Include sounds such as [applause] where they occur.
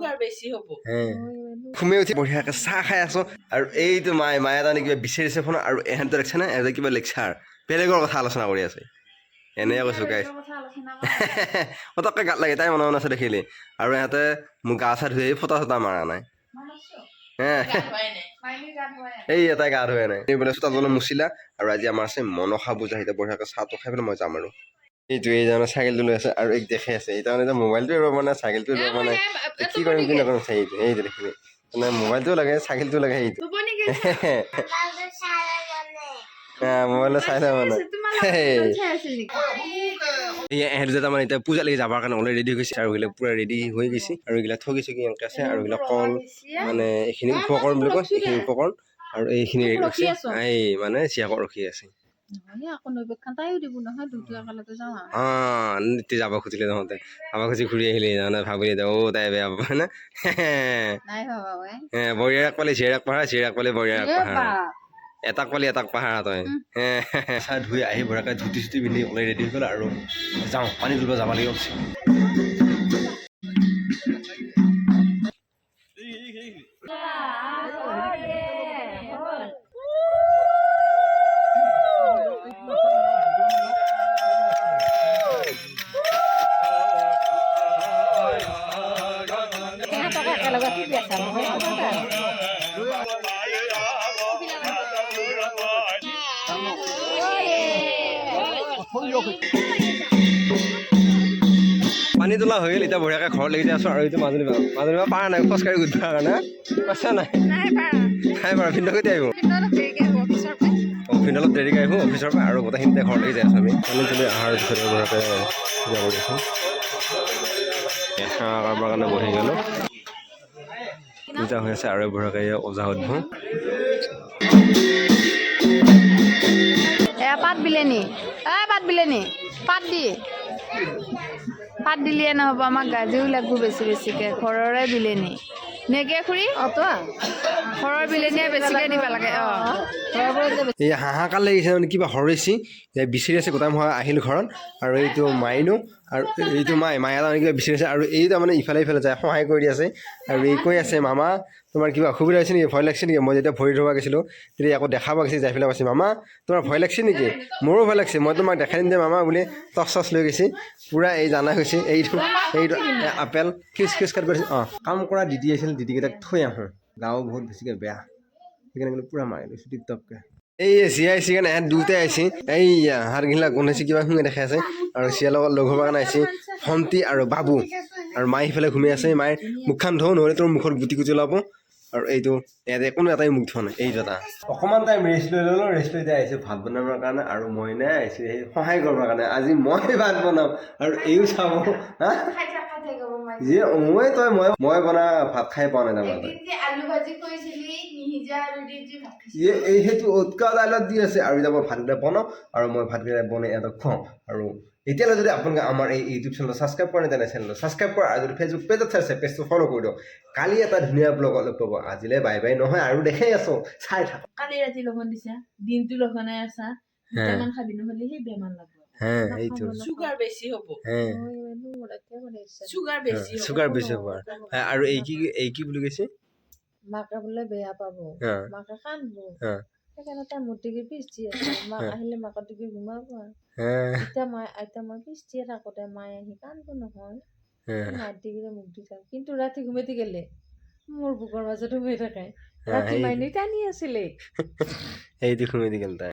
Sugar বেছি হ'ব। ঘুমে উঠি বঢ়িয়াকৈ চাহ খাই আছো আৰু এইটো মায়ে মায়ে তাৰমানে কিবা বিচাৰিছে ফোন আৰু এহেঁতে দেখিছে নে এহেঁতে কিবা লেকচাৰ বেলেগৰ কথা আলোচনা কৰি আছে। এনেই কৈছো গাই [laughs] পটককৈ গাত লাগে তাই মনে মনে আছে দেখিলি। আৰু ইহঁতে মোক গা চা ধুই ফটা চটা মাৰা নাই। হে। এই এটাই গা ধুৱাই নাই। বোলে চোতাললৈ মুচিলা আৰু আজি আমাৰ আছে মনসা পূজা এতিয়া বঢ়িয়াকৈ চাহটো খাই পেলাই মই যাম আৰু। এইটো এই জানে চাইকেলটো লৈ আছে আৰু এক দেখে আছে। এই তাৰমানে মোবাইলটো পৰা নাই চাইকেলটো পৰা নাই কি কৰিম কি নকৰিম চাই এইটো দেখিবি মানে মোবাইলটোও লাগে চাইকেলটোও লাগে সেইটো মোবাইলত চাই মানে। এই এহেঁত যে তাৰমানে এতিয়া পূজা লাগি যাবৰ কাৰণে অলৰেডি ৰেডি হৈছে আৰু এইবিলাক পূৰা ৰেডি হৈ গৈছে। আৰু এইবিলাক গৈছে কি এনেকৈ আছে আৰু এইবিলাক কল মানে এইখিনি উপকৰণ বুলি কয় এইখিনি উপকৰণ। আৰু এইখিনি এই মানে চিয়াকত ৰখি আছে। নহয় নিতি যাব খুজিলে তহঁতে। যাব খুজি ঘূৰি আহিলে তাৰমানে ভাবিলে যে অ' তাই বেয়া পাব ভাবা বৰিয়াক পালে চিৰাক পাহাৰ চিৰাক পালে বৰিয়াক পাহাৰ। এটাক পালি এটাক পাহাৰ তই। চাহ ধুই আহি ভৰাকৈ ধুতি চুতি পিন্ধি ওলাই ৰেডি হৈ গ'ল আৰু যাওঁ পানী তুলিব যাব লাগিব সিহঁতকে পানী তোলা হৈ গ'ল এতিয়া বঢ়িয়াকৈ ঘৰত লাগি আছোঁ আৰু এইটো মাজুলী পৰা মাজুলী পৰা পাৰা নাই খোজকাঢ়ি গুঠিবৰ কাৰণে। পাইছা নাই? নাই পাৰা। ভিন্ন কেতিয়া আহিব? অঁ ফিল্ডত দেৰিকৈ আহিব অফিচৰ পৰা আৰু গোটেইখিনিতে ঘৰত লাগি যাই আছোঁ আমি। পানী তুলি অহাৰ পিছতে বঢ়িয়াকৈ পূজা কৰি আছোঁ সেৱা কৰিবৰ কাৰণে বহি গ'লোঁ। পূজা হৈ আছে আৰু বঢ়িয়াকৈ ওজা উদ্ভৱ এ পাত বিলেনি। এ পাত বিলেনি। পাত দি। পাত দিলিয়ে নহ'ব আমাক গাজিও লাগব বেছি বেছিকৈ ঘৰৰে বিলেনি। নেকে খুৰী? অতো ঘৰৰ বিলেনিয়ে বেছিকৈ দিব লাগে অঁ। এই হাহাকাৰ লাগিছে মানে কিবা হৰেচি যে বিচাৰি আছে গোটাই মই আহিলোঁ ঘৰত। আৰু এইটো মাইনো আৰু এইটো মাই মায়ে তাৰমানে কিবা বিচাৰি আছে আৰু এই তাৰমানে ইফালে ইফালে যায়, সহায় কৰি দি আছে। আৰু এই কৈ আছে, মামা, তোমাৰ কিবা অসুবিধা হৈছে নেকি? ভয় লাগিছে নেকি? মই যেতিয়া ভৰি ধৰিব গৈছিলোঁ, তেতিয়া আকৌ দেখাব গৈছে, যাই পেলাই কৈছে, মামা, তোমাৰ ভয় লাগিছে নেকি? মোৰো ভয় লাগিছে। মই তোমাক দেখাই দিম যে মামা বুলি টচ চচ লৈ গৈছে। পূৰা এই জানা হৈছে এইটো এইটো আপেল খিচ খিচ কাট কৰিছে। অঁ, কাম কৰা দিদি আছিল, দিদিকেইটাক থৈ আহোঁ। গাও বহুত বেছিকৈ বেয়া। সেইকাৰণে কিন্তু পূৰা মাৰি লৈছোঁ টিপ টপকৈ এই চিয়া আহিছে কাৰণে এহেঁত দুটাই আহিছে এই হাত ঘিলা গোন্ধাইছে, কিবা শুঙে দেখাই আছে। আৰু চিয়াৰ লগত লগ হ'বৰ কাৰণে আহিছে ভণ্টি আৰু বাবু। আৰু মায়ে সিফালে ঘূমি আছে মায়ে মুখখন ধুওঁ নহ'লে তোৰ মুখত গুটি গুটি ওলাব। আৰু এইটো ইয়াতে কোনো এটাই মুখ ধোৱা নাই এইটো এটা অকণমান টাইম ৰেষ্ট লৈ ল'লোঁ ৰেষ্ট লৈ আহিছোঁ ভাত বনাবৰ কাৰণে আৰু মই নাই আহিছোঁ সেই সহায় কৰিবৰ কাৰণে। আজি মই ভাত বনাম আৰু এইও চাব হা? যি মই তই মই মই বনা ভাত খাই পোৱা নাই তাৰমানে। সেইটো উৎকা দাইলত দি আছে আৰু এতিয়া মই ভাতকেইটা বনাওঁ আৰু মই ভাতকেইটা বনাই ইহঁতক খুৱাওঁ। আৰু এতিয়ালৈ যদি আপোনালোকে আমাৰ এই ইউটিউব চেনেলটো ছাবস্ক্ৰাইব কৰা নাই তেনে চেনেলটো ছাবস্ক্ৰাইব কৰা আৰু যদি ফেচবুক পেজত চাইছে পেজটো ফ'ল' কৰি দিয়ক। কালি এটা ধুনীয়া ব্লগ লগ পাব আজিলৈ বাই বাই নহয় আৰু দেখাই আছোঁ চাই থাক কালি ৰাতি লঘন দিছা দিনটো লঘনাই আছা খাবি নহ'লে সেই বেমাৰ লাগব। হে এইটো চুগাৰ বেছি হ'ব। হে চুগাৰ বেছি হ'ব। চুগাৰ বেছি হ'ব আৰু হে, আৰু এই কি এই কি বুলি কৈছে মাকে বোলে বেয়া পাব। মাকে কান্দব সেইকাৰণে তাই মূৰ্তিকে পিছ দি আছে মাক আহিলে মাকৰ দিকে ঘুমাব এতিয়া মায়ে এতিয়া মই পিছ দিয়ে থাকোঁতে মায়ে আহি কান্দব নহয় হে মাত দি কিনে মুখ দি থাক কিন্তু ৰাতি ঘুমাইতে গেলে মোৰ বুকৰ মাজত সোমাই থাকে ৰাতি মাইনী টানি আছিলে এইটো শুনি দি তাই।